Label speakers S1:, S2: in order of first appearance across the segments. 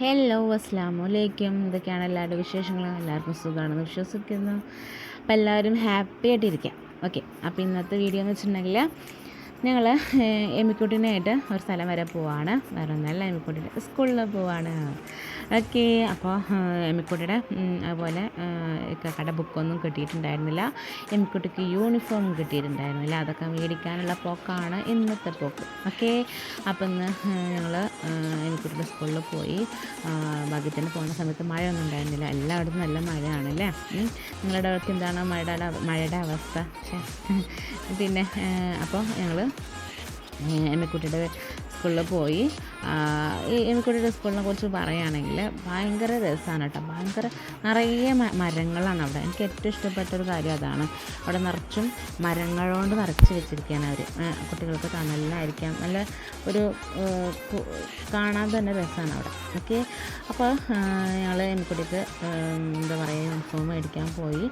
S1: Hello അസ്സാം വലൈക്കും ഇതൊക്കെയാണ് എല്ലാവരുടെ വിശേഷങ്ങളും എല്ലാവർക്കും സുഖമാണെന്ന് വിശ്വസിക്കുന്നു. അപ്പം എല്ലാവരും ഹാപ്പി ആയിട്ടിരിക്കാം. ഓക്കെ അപ്പോൾ ഇന്നത്തെ വീഡിയോ എന്ന് വെച്ചിട്ടുണ്ടെങ്കിൽ ഞങ്ങൾ എമിക്കുട്ടിനായിട്ട് ഒരു സ്ഥലം വരെ പോവാണ്. വേറെ ഒന്നല്ല എമിക്കുട്ടിന്റെ സ്കൂളിൽ പോവാണ്. ഓക്കെ അപ്പോൾ എമ്മിക്കുട്ടിയുടെ അതുപോലെ കട ബുക്കൊന്നും കിട്ടിയിട്ടുണ്ടായിരുന്നില്ല. എമ്മിക്കുട്ടിക്ക് യൂണിഫോം കിട്ടിയിട്ടുണ്ടായിരുന്നില്ല. അതൊക്കെ മേടിക്കാനുള്ള പോക്കാണ് ഇന്നത്തെ പോക്ക്. ഓക്കെ? അപ്പം ഇന്ന് ഞങ്ങൾ എമിക്കുട്ടിയുടെ സ്കൂളിൽ പോയി. ഭാഗ്യത്തിന് പോകുന്ന സമയത്ത് മഴയൊന്നും ഉണ്ടായിരുന്നില്ല. എല്ലായിടത്തും നല്ല മഴയാണല്ലേ നിങ്ങളുടെ അവർക്ക് എന്താണ്? മഴയുടെ മഴയുടെ അവസ്ഥ. പിന്നെ അപ്പോൾ ഞങ്ങൾ എമ്മിക്കുട്ടിയുടെ സ്കൂളിൽ പോയി. എനിക്കൊരു സ്കൂളിനെ കുറിച്ച് പറയുകയാണെങ്കിൽ ഭയങ്കര രസമാണ് കേട്ടോ. ഭയങ്കര നിറയെ മരങ്ങളാണ് അവിടെ. എനിക്ക് ഏറ്റവും ഇഷ്ടപ്പെട്ട ഒരു കാര്യം അതാണ്. അവിടെ നിറച്ചും മരങ്ങളോണ്ട് നിറച്ച് വെച്ചിരിക്കുകയാണ് അവർ കുട്ടികൾക്ക് തണലിലായിരിക്കാം. നല്ല ഒരു കാണാൻ തന്നെ രസമാണ് അവിടെ. ഓക്കെ? അപ്പോൾ ഞങ്ങൾ എനിക്കുട്ടിക്ക് എന്താ പറയുക യൂണിഫോം മേടിക്കാൻ പോയി.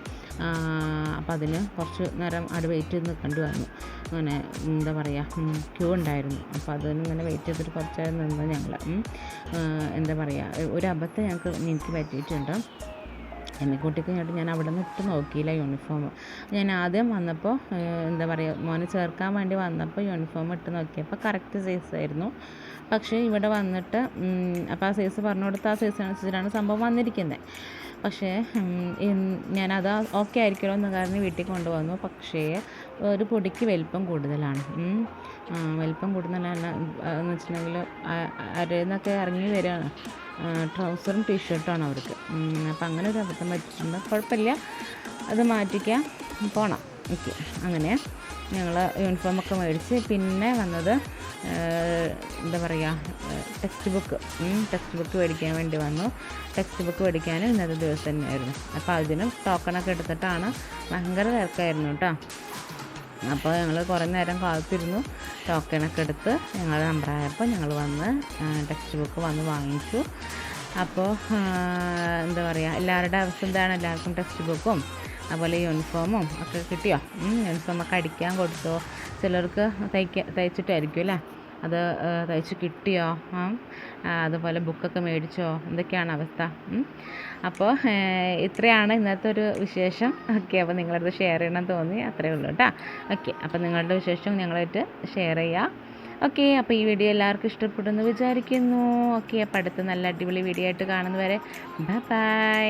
S1: അപ്പോൾ അതിന് കുറച്ച് നേരം അവിടെ വെയിറ്റ് ചെയ്ത് നിൽക്കേണ്ടി വന്നു. അങ്ങനെ എന്താ പറയുക ക്യൂ ഉണ്ടായിരുന്നു. അപ്പോൾ അതിന് ഇങ്ങനെ വെയിറ്റ് ചെയ്തിട്ട് കുറച്ച് നിന്ന് ഞങ്ങൾ എന്താ പറയുക ഒരു അബദ്ധം ഞങ്ങൾക്ക് എനിക്ക് പറ്റിയിട്ടുണ്ട്. എമ്മിക്കുട്ടിക്ക് ഇങ്ങോട്ട് ഞാൻ അവിടെ നിന്ന് ഇട്ട് നോക്കിയില്ല യൂണിഫോം ഞാൻ ആദ്യം വന്നപ്പോൾ എന്താ പറയുക മോനെ ചേർക്കാൻ വേണ്ടി വന്നപ്പോൾ യൂണിഫോം ഇട്ട് നോക്കിയപ്പോൾ കറക്റ്റ് സൈസ് ആയിരുന്നു. പക്ഷേ ഇവിടെ വന്നിട്ട് അപ്പോൾ ആ സൈസ് പറഞ്ഞു കൊടുത്ത ആ സൈസ് അനുസരിച്ചിട്ടാണ് സംഭവം വന്നിരിക്കുന്നത് പക്ഷേ ഞാനത് ഓക്കെ ആയിരിക്കുമല്ലോ എന്ന് കാരണം വീട്ടിൽ കൊണ്ടുവന്നു. പക്ഷേ ഒരു പൊടിക്ക് വലിപ്പം കൂടുതലാണ്. വലിപ്പം കൂടുതലാണ് എന്ന് വെച്ചിട്ടുണ്ടെങ്കിൽ അരയിൽനിന്നൊക്കെ ഇറങ്ങി വരികയാണ് ട്രൗസറും ടീഷർട്ടുമാണ് അവർക്ക്. അപ്പം അങ്ങനെ ഒരു അബദ്ധം പറ്റിയിട്ടുണ്ട്. കുഴപ്പമില്ല. അത് മാറ്റിക്കാൻ പോണം. ഓക്കെ. അങ്ങനെ ഞങ്ങൾ യൂണിഫോമൊക്കെ മേടിച്ച് പിന്നെ വന്നത് എന്താ പറയുക ടെക്സ്റ്റ് ബുക്ക് ടെക്സ്റ്റ് ബുക്ക് മേടിക്കാൻ വേണ്ടി വന്നു. ടെക്സ്റ്റ് ബുക്ക് മേടിക്കാനും ഇന്നത്തെ ദിവസം തന്നെയായിരുന്നു. അപ്പോൾ അതിനും ടോക്കണൊക്കെ എടുത്തിട്ടാണ് ഭയങ്കര തിരക്കായിരുന്നു കേട്ടോ. അപ്പോൾ ഞങ്ങൾ കുറേ നേരം കാത്തിരുന്നു. ടോക്കണൊക്കെ എടുത്ത് ഞങ്ങൾ നമ്പറായപ്പോൾ ഞങ്ങൾ വന്ന് ടെക്സ്റ്റ് ബുക്ക് വന്ന് വാങ്ങിച്ചു. അപ്പോൾ എന്താ പറയുക എല്ലാവരുടെ അവസ്ഥ എന്താണ്? എല്ലാവർക്കും ടെക്സ്റ്റ് ബുക്കും അതുപോലെ യൂണിഫോമും ഒക്കെ കിട്ടിയോ? യൂണിഫോമൊക്കെ അടിക്കാൻ കൊടുത്തോ? ചിലർക്ക് തയ്ക്ക തയ്ച്ചിട്ടായിരിക്കും അല്ലേ? അത് തയ്ച്ച് കിട്ടിയോ? അതുപോലെ ബുക്കൊക്കെ മേടിച്ചോ? എന്തൊക്കെയാണ് അവസ്ഥ. അപ്പോൾ ഇത്രയാണ് ഇന്നത്തെ ഒരു വിശേഷം. ഓക്കെ അപ്പോൾ നിങ്ങളടുത്ത് ഷെയർ ചെയ്യണം തോന്നി. അത്രയേ ഉള്ളൂ കേട്ടോ ഓക്കെ അപ്പോൾ നിങ്ങളുടെ വിശേഷം ഞങ്ങളായിട്ട് ഷെയർ ചെയ്യുക ഓക്കെ അപ്പോൾ ഈ വീഡിയോ എല്ലാവർക്കും ഇഷ്ടപ്പെടുമെന്ന് വിചാരിക്കുന്നു. ഓക്കെ അപ്പോൾ അടുത്ത നല്ല അടിപൊളി വീഡിയോ ആയിട്ട് കാണുന്നവരെ ബൈ